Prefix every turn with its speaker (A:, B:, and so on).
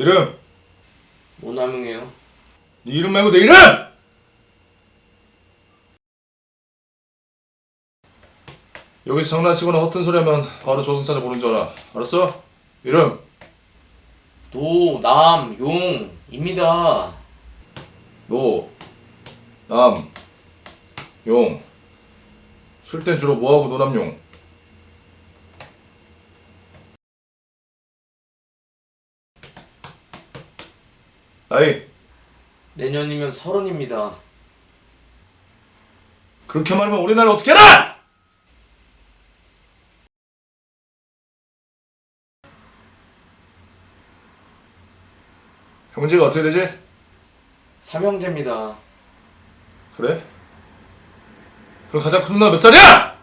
A: 이름
B: 모나명이에요.
A: 네 이름 말고 내 이름! 여기서 장난치거나 허튼 소리 하면 바로 조선사자 보는 줄 알아 알았어? 이름
B: 노남용입니다.
A: 노, 남, 용. 쉴 땐 주로 뭐하고 노남용? 나이,
B: 내년이면 서른입니다.
A: 그렇게 말하면 우리 나라 어떻게 알아! 형제가 어떻게 되지?
B: 삼형제입니다.
A: 그래? 그럼 가장 큰 누나 몇 살이야?